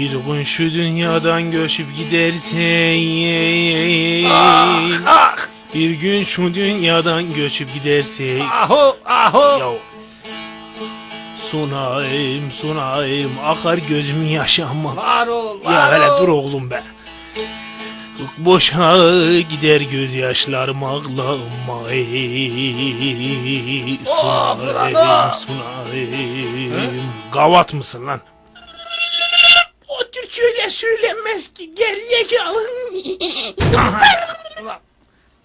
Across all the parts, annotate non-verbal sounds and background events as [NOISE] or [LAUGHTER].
Bir gün şu dünyadan göçüp gidersen Ah, ah, Bir gün şu dünyadan göçüp gidersek ahu, ahu. Ya Sunayım sunayım. Akar gözümün yaşı ama Var ol, var Ya hele ol. dur oğlum be. Boşa gider gözyaşlarım ağlama Sunayım sunayım. Gavat mısın lan? Söylenmez ki gerizekalı Ulan.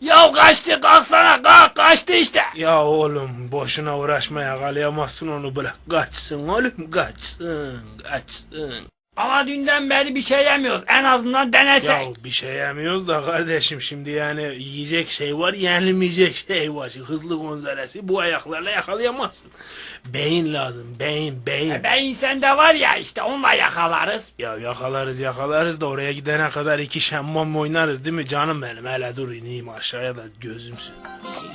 Ya kaçtı kalksana kalk kaçtı işte. Ya oğlum boşuna uğraşma yakalayamazsın onu bırak kaçsın oğlum kaçsın kaçsın Ama dünden beri bir şey yemiyoruz en azından denesek. Ya bir şey yemiyoruz da kardeşim şimdi yani yiyecek şey var yenilmeyecek şey var. Şimdi hızlı Gonzales'i bu ayaklarla yakalayamazsın. Beyin lazım beyin beyin. E, beyin sende var ya işte onunla yakalarız. Ya yakalarız yakalarız da oraya gidene kadar iki şemmam oynarız değil mi canım benim? Hele dur ineyim aşağıya da gözümsün.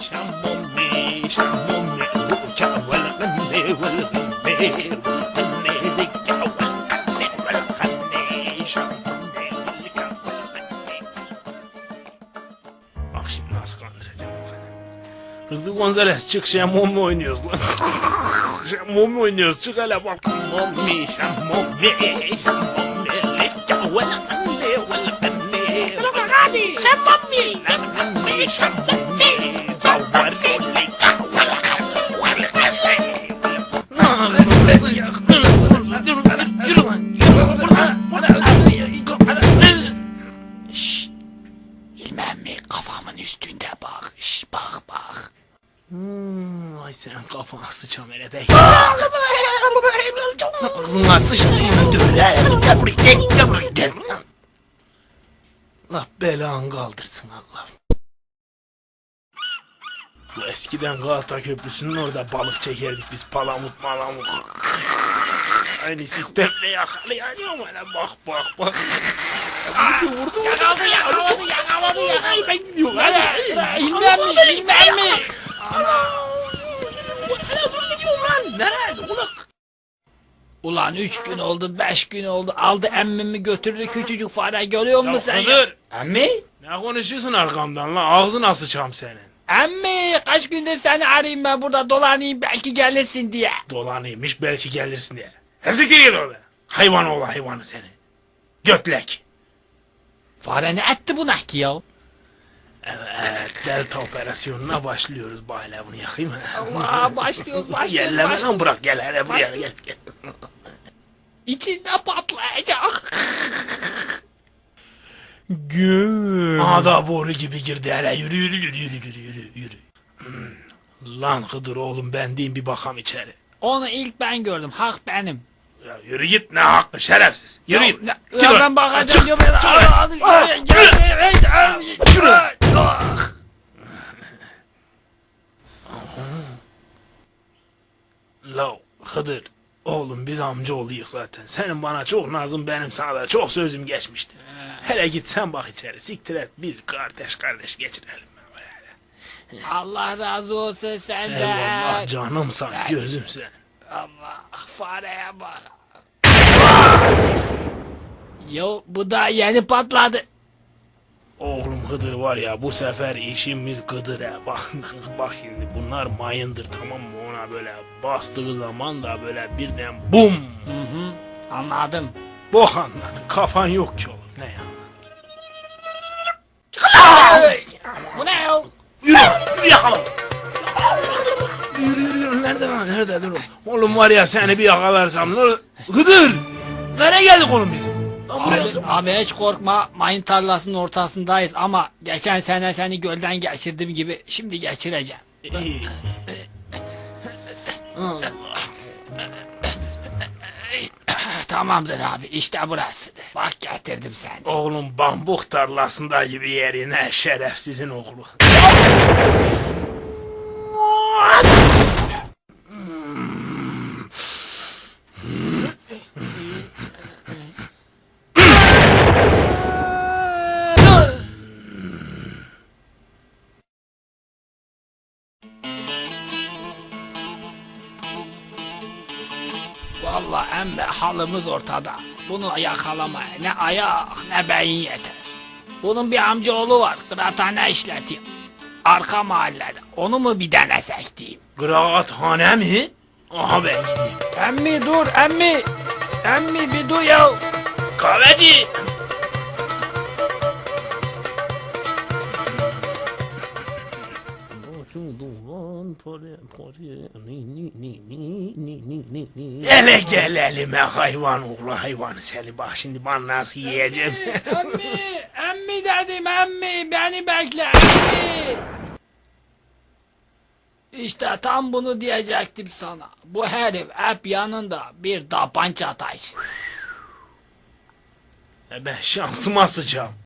Şemmam be şemmam. Bak Gonzales çık şemmam mı oynuyoruz lan? [LAUGHS] şemmam mı oynuyoruz? Çık hele bak. Mommi şemmam be şemmam be. Hadi sen mammi. Şşş. Kafana sıçam hele be. Ağzına sıçtım Allah belanı kaldırsın Allah. Bu eskiden Galata Köprüsü'nün orada balık çekerdik biz palamut malamut. Aynı sistemle yakalayacağım hele bak bak bak. Vurdu vurdu vurdu. Yakaladı yakaladı yakaladı yakaladı. Ben gidiyorum Hadi bilmem mi bilmem mi. Dur lan. Nereye? Ulan. Ulan üç gün oldu beş gün oldu aldı emmimi götürdü küçücük fare görüyor musun sen ya? Hıdır. Emmi? Ne konuşuyorsun arkamdan lan? Ağzına sıçam senin. Emmi kaç gündür seni arayayım ben burada dolanayım belki gelirsin diye. Dolanıymış belki gelirsin diye. Eziktir git orada. Hayvan oğlu hayvanı seni. Götlek. Fare ne etti buna ki ya? Evet, delta operasyonuna başlıyoruz. Bak hele bunu yakayım. Allah, başlıyoruz, [LAUGHS] başlıyoruz, Gel lan başlıyoruz. bırak gel hele buraya gel. gel. [LAUGHS] İçinde patlayacak. Gül. Ada boru gibi girdi hele yürü yürü yürü yürü yürü yürü yürü. Hmm. Lan Hıdır oğlum ben diyeyim bir bakam içeri. Onu ilk ben gördüm. Hak benim. Ya yürü git ne hakkı şerefsiz. Yürü Ya, git. ya, Git ya ben bakacağım Çık, diyor. Ben, çık hadi, lan. hadi, Ah, gel, yürü. gel, gel, gel, Yürü. Ah. La Hıdır. Oğlum biz amca oluyuk zaten. Senin bana çok nazım benim sana da çok sözüm geçmişti. Hele git sen bak içeri siktir et biz kardeş kardeş geçirelim. Allah razı olsun senden. Eyvallah canımsan Ay. gözüm sen. Allah fareye bak. Yo bu da yeni patladı. Oğlum Hıdır var ya bu sefer işimiz Gıdır he. Bak, bak şimdi bunlar mayındır tamam mı ona böyle bastığı zaman da böyle birden bum. Hı hı. Anladım. Bok anladın kafan yok ki oğlum ne ya. Bu ne ya? Yürü yürü yakala. Yürü yürü yürü nerede lan nerede dur. Oğlum var ya seni bir yakalarsam ne olur. Hıdır. Nereye geldik oğlum biz? Lan buraya. Abi, abi hiç korkma mayın tarlasının ortasındayız ama geçen sene seni gölden geçirdim gibi şimdi geçireceğim. İyi. Tamamdır abi işte burasıdır. Bak getirdim seni. Oğlum bambuk tarlasında gibi yerine şerefsizin oğlu. Vallahi emme halımız ortada. Bunu yakalamaya ne ayak ne beyin yeter. Bunun bir amcaoğlu var. Kıraathane işletiyor. Arka mahallede. Onu mu bir denesek diyeyim. Kıraathane mi? Aha gideyim. Emmi dur emmi. Emmi bir dur ya. Kahveci. Hele gel elime hayvan oğlu hayvan seni bak şimdi ben nasıl yiyeceğim emmi, emmi dedim emmi. Beni bekle emmi. İşte tam bunu diyecektim sana. Bu herif hep yanında bir tabanca taşır. E ben şansıma sıçam.